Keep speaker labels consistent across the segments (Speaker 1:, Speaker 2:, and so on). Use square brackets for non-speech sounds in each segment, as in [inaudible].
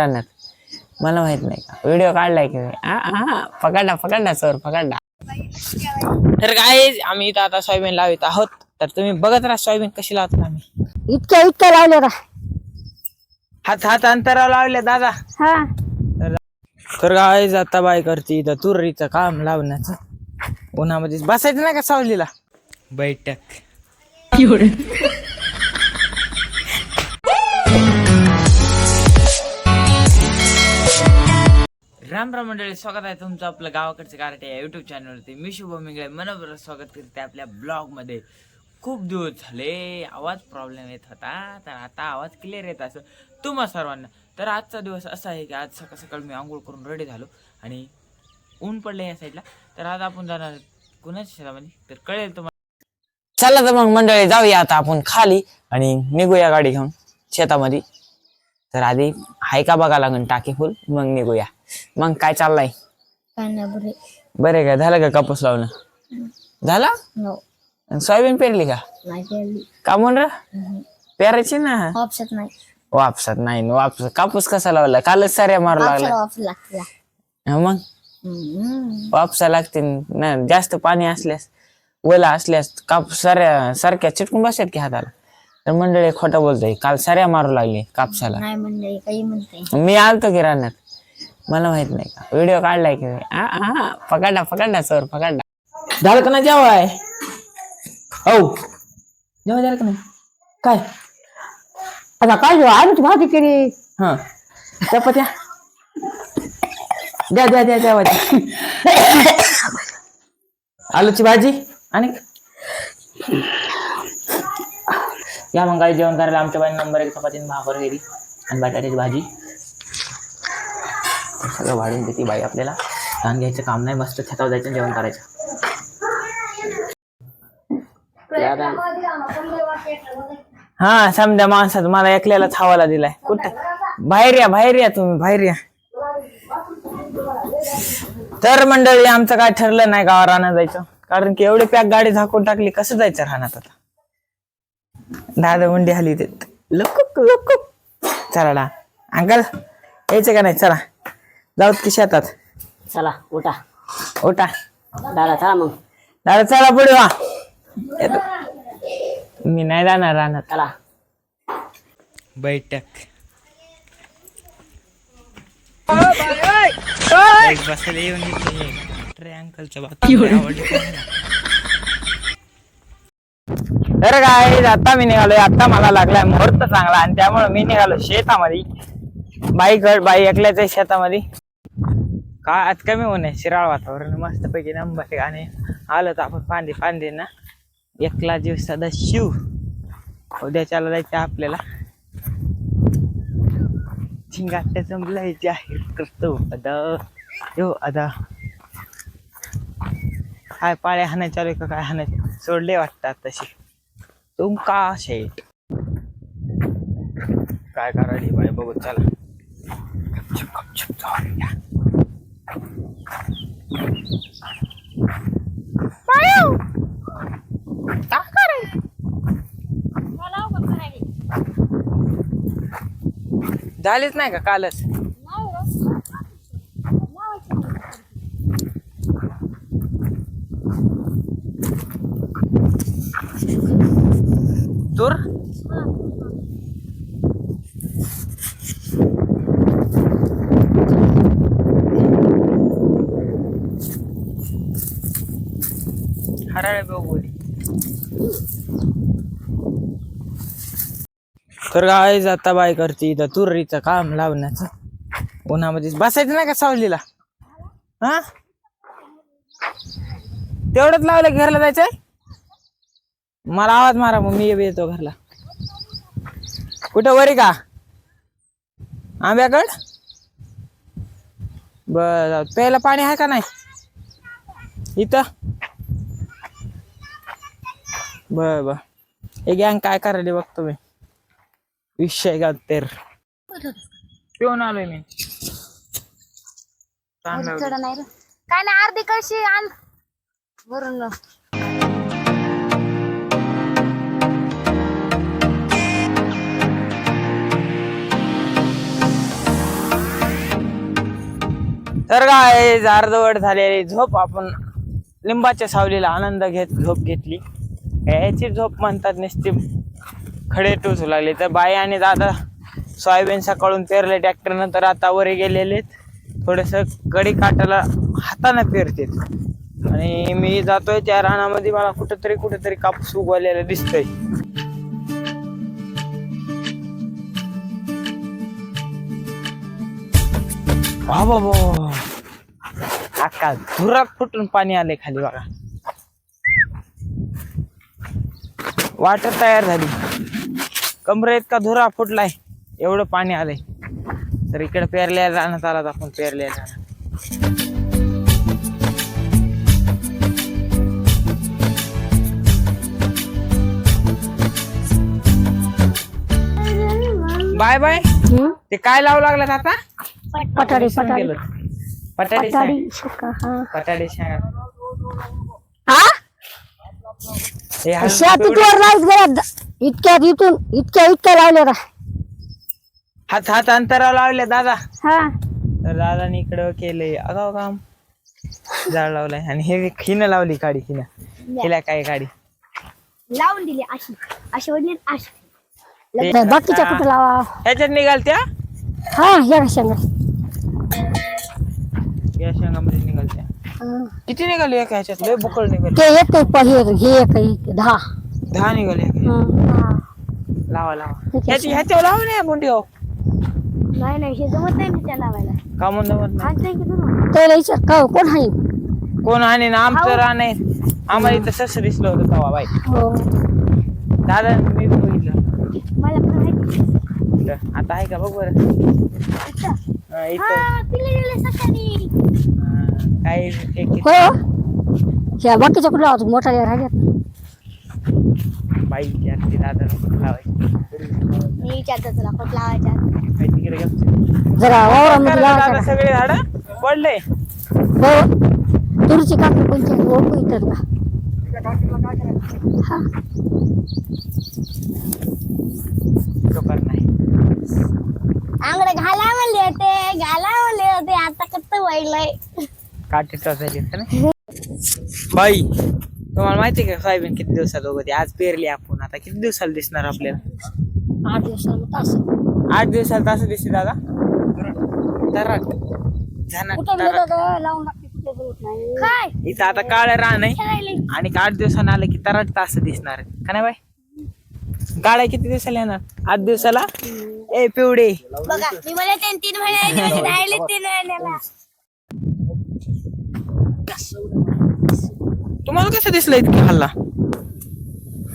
Speaker 1: रानात मला माहीत नाही का? व्हिडिओ काढलाय की मी? आ, आ, पकडला पकडला चोर पकडला तर काय आम्ही इथं आता सोयाबीन लावित आहोत. तर तुम्ही बघत राहा सोयाबीन कशी लावतात आम्ही.
Speaker 2: इतक्या इतक्या लावले रा
Speaker 1: हात हात अंतरावर लावले दादा.
Speaker 2: हा.
Speaker 1: तर काय जाता बाय करते इथं तुरीचं काम लावण्याचं. उन्हामध्ये बसायचं नाही का सावलीला? बैठक. राम राम मंडळी स्वागत आहे तुमचं आपलं गावाकडचं गारटे या युट्यूब चॅनलवरती मी शुभम मिंगळे मनोबर स्वागत करते आपल्या ब्लॉगमध्ये खूप दिवस झाले आवाज प्रॉब्लेम येत होता तर आता आवाज क्लिअर येत असं तुम्हा सर्वांना. तर आजचा दिवस असा आहे की आज सकाळ सकाळ मी आंघोळ करून रेडी झालो आणि ऊन पडले या साईडला तर आज आपण जाणार कुणाच्या शेतामध्ये तर कळेल तुम्हाला चला तर मग मंडळी जाऊया आता आपण खाली आणि निघूया गाडी घेऊन शेतामध्ये. तर आधी हाय का बघा लागून टाकी फुल मग निघूया. मग काय चाललंय?
Speaker 2: नाही बरे.
Speaker 1: बरे का? झालं का कापूस लावणं? झाला?
Speaker 2: नो
Speaker 1: आणि सोयाबीन पेरली का?
Speaker 2: नाही केली
Speaker 1: का म्हण र पेरायची ना?
Speaker 2: ऑप्शन नाही.
Speaker 1: वापसात नाही न वापस. कापूस कसा लावला? कालच साऱ्या मारू लागला.
Speaker 2: ऑफ
Speaker 1: हा मग? वापसा लागते ना. जास्त पाणी असल्यास ओला असल्यास कापूस साऱ्या सारख्या चिटकून बसतात की हाताला. तर मंडळी खोटं बोलतोय. काल साऱ्या मारू लागली कापसाला.
Speaker 2: नाही म्हणले काही म्हणते
Speaker 1: मी आलतो की रानात. मला माहीत नाही का? व्हिडिओ काढलाय की मी? आ, आ, पकडला पकडला चोर पकडला झालं का ना जेवाय? हो. जेव्हा झालं का नाही? काय?
Speaker 2: आता काय जेव्हा आलूची भाजी केली.
Speaker 1: हा. चपात्या. द्या द्या द्या द्या द्या. आलूची भाजी. आणि? या मग काही जेवण करायला? आमच्या बाई नंबर एक चपाती आणि भाकर गेली आणि बटाट्याची भाजी. सगळं वाढून देते बाई आपल्याला. ताण घ्यायचं काम नाही मस्त छतावर जायचं जेवण करायचं. हा समजा माणसात मला एकल्याला थावाला दिलाय. कुठं? बाहेर या बाहेर या तुम्ही बाहेर या. तर मंडळी आमचं काय ठरलं नाही गावा राहण्यात जायचं. कारण की एवढी पॅक गाडी झाकून टाकली कसं जायचं राहण्यात आता? दादा मुंडी हली देत लुकुक लुकुक. चला अंकल यायचं का नाही? चला. जाऊ की शेतात.
Speaker 2: चला उठा.
Speaker 1: उठा.
Speaker 2: दादा चला मग.
Speaker 1: दादा चला पुढे वा. येतो. मी नाही जाणार राहणार
Speaker 2: चला.
Speaker 1: बैठक. बसायला येऊन घेतली अंकलच्या तर काय आता मी निघालोय. आता मला लागलाय मुहूर्त चांगला आणि त्यामुळे मी निघालो शेतामध्ये. बाई गड बाई एकल्याच आहे शेतामध्ये. काय आज कमी होऊन शिराळ वातावरण मस्तपैकी नंबर आणि आलं तर आपण फांदी फांदी ना. एकला जीव सदा शिव. उद्याच्याला जायचं आपल्याला. झिंगाट्या जमलायचे आहे. करतो अदा यो अदा काय पाळ्या हाणायच्या चालू का? काय हाणायचं? सोडले वाटतात तसे तुम का काय करायची? बाय बघू चला. गपचूप गपचूप जाऊया झालीच नाही का कालच तूर हराळे तर काय जाता बाय करते इथं तुरीचं काम लावण्याचं. उन्हामध्ये बसायचं नाही का सावलीला? हा? तेवढंच लावलं घरला जायचंय? मला आवाज मारा मग मी येतो घरला. कुठं वरी का? आंब्याकड? बर प्यायला पाणी आहे का नाही? इथं? बर बर. हे गँग काय करायला बघतो मी विषय का तेर पिऊन आलोय मी.
Speaker 2: नाही रे. काय नाही अर्धी कळशी आण. वरून
Speaker 1: तर काय अर्धवट झालेली झोप आपण लिंबाच्या सावलीला आनंद घेत झोप घेतली. याची झोप म्हणतात नुसती खडे टोचू लागले. तर बाई आणि दादा सोयाबीन सकाळून पेरले. ट्रॅक्टरनं तर आता वर गेलेले थोडस कडी काटाला हातानं पेरतेत. आणि मी जातोय त्या रानामध्ये. मला कुठंतरी कुठंतरी कापूस उगवलेला दिसतोय. वा बाबा. आकाश धुरात फुटून पाणी आले खाली बघा. वाटर तयार झाली. कमरे इतका धुरा फुटलाय एवढं पाणी आलंय. तर इकडे पेरल्या जाण्यात आला आपण पेरल्या जाणार बाय बाय. ते काय लावू लागलं आता?
Speaker 2: पटाडी
Speaker 1: विसरून
Speaker 2: शिका हा. हा?
Speaker 1: हे हलकं पिवळं-
Speaker 2: गेला इतक्यात इथून इतक्या इतक्या लावले रा
Speaker 1: हात हात अंतरावर लावले दादा.
Speaker 2: हा.
Speaker 1: तर दादाने इकडं केलंय. अगाव काम झाड लावलंय. आणि हे खिनं लावली काडी हिनं हिला काय काडी?
Speaker 2: लावून दिली अशी. अशी वडली अशी. बाकीच्या कुठं लावा.
Speaker 1: ह्याच्यात निघाल त्या
Speaker 2: हा या शेंगा
Speaker 1: या शेंगामध्ये निघाल त्या
Speaker 2: हा.
Speaker 1: किती निघाली एका ह्याच्यात? लय बुकळ निघाली.
Speaker 2: ते एक एक हे हे एक एक दहा.
Speaker 1: दहा निघाली एका
Speaker 2: हा.
Speaker 1: ह्याच्यात. लावा लावा. ह्याची ह्याच्यावर लावा ना हो
Speaker 2: नाही नाही हे जमत नाही मी त्या लावायला.
Speaker 1: का म्हणून जमत नाही.
Speaker 2: त्याला विचार का कोण आहे?
Speaker 1: कोण आणि ना आमचं रान आहे. आम्हाला इथं सस दिसलं होतं तवा बाई.
Speaker 2: हो.
Speaker 1: दादा मी बघितलं.
Speaker 2: मला पण माहिती
Speaker 1: इथं. आता आहे का? बघ बरं. हा, इथं. हा, काय एक-
Speaker 2: हो. ह्या बाकीच्या कुठं लावतो मोठा राहिल्यात?
Speaker 1: बाई विचारते दादा लावायची.
Speaker 2: मी विचारतो तुला कुठं लावायच्या?
Speaker 1: काय तिकडे गेलं.
Speaker 2: जरा वावरामध्ये
Speaker 1: दादा
Speaker 2: लावायच्या
Speaker 1: सगळे झाड? पडले.
Speaker 2: हो. तुरीची काकडी कोणची आहे? ओळखू येतात का? हा.
Speaker 1: नाही.
Speaker 2: आंगडे घाला म्हणले होते घाला म्हणले होते आता कत्त वळलंय
Speaker 1: काठी टोचायची का नाही बाई तुम्हाला माहिती का सोयाबीन किती दिवसात होती आज पेरली आपण. आता किती दिवसाला दिसणार आपल्याला?
Speaker 2: आठ दिवसाला तास.
Speaker 1: आठ दिवसाला असं दिसते दादा. तराट झनाट
Speaker 2: कुठं
Speaker 1: तराट.
Speaker 2: गेलं लावून लागते कुठे गेलं नाही काय?
Speaker 1: इथं आता काळ रान आहे. आणि आठ दिवसानं आलं की तराट तास दिसणार आहे. का नाही बाई? गाड्या किती दिवसाला येणार? आठ दिवसाला? ए पिवडे.
Speaker 2: बघा मी मला तीन तीन महिने राहिले तीन महिन्याला
Speaker 1: तुम्हाला कसं दिसलं इतकी हल्ला?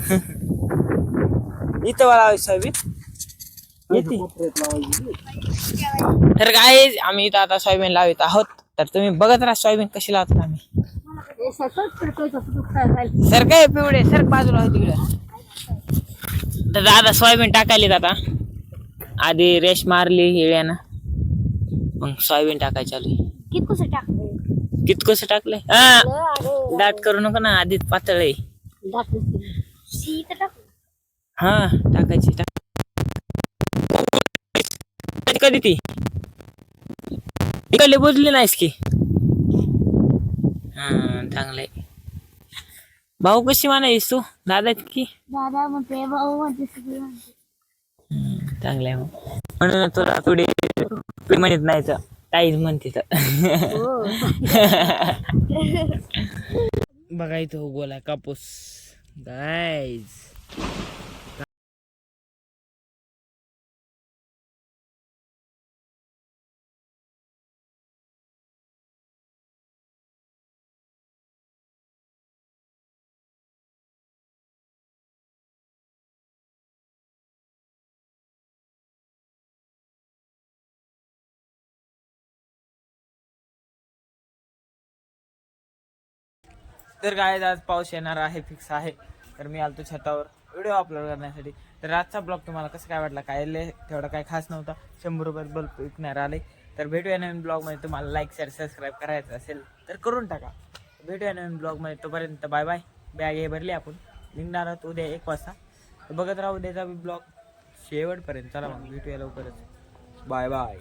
Speaker 1: [laughs] इथं मला सोयाबीन येते. तर काय आम्ही इथं आता सोयाबीन लावित आहोत. तर तुम्ही बघत राहा सोयाबीन कशी लावतात आम्ही. सर काय पिवडे सर बाजूला आहे तिकडे. तर दादा सोयाबीन टाकायली आता. आधी रेश मारली हिळ्यानं. मग सोयाबीन टाकायची चालू.
Speaker 2: किती कसं टाकलं
Speaker 1: कित कसं टाकलंय हा. दाट करू नका ना आधीच पातळ आहे. हा टाकायची टाक. कधी ती? इकडले बुजली नाहीस की? हा चांगलंय. भाऊ कशी म्हणायस तू? दादा की?
Speaker 2: दादा म्हणते भाऊ म्हणते
Speaker 1: चांगलंय मग. म्हणून तुला थोडी म्हणत नाही तर ताईच म्हणते तर. [laughs] बघा इथं उगवला कापूस. गायज तर काय आज पाऊस येणार आहे फिक्स आहे. तर मी आलतो छतावर. व्हिडिओ अपलोड करण्यासाठी. तर आजचा ब्लॉग तुम्हाला कसं काय वाटला? काय लय तेवढा काय खास नव्हता. शंभर रुपयात बल्ब विकणार आले. तर भेटूया नवीन ब्लॉगमध्ये तुम्हाला लाईक शेअर सबस्क्राईब करायचं असेल तर करून टाका. भेटूया नवीन ब्लॉगमध्ये तोपर्यंत बाय बाय बॅग हे भरली आपण. निघणार आहोत उद्या एक वाजता. तर बघत राहा उद्याचा ब्लॉग शेवटपर्यंत चला मग. भेटूया लवकरच. Bye bye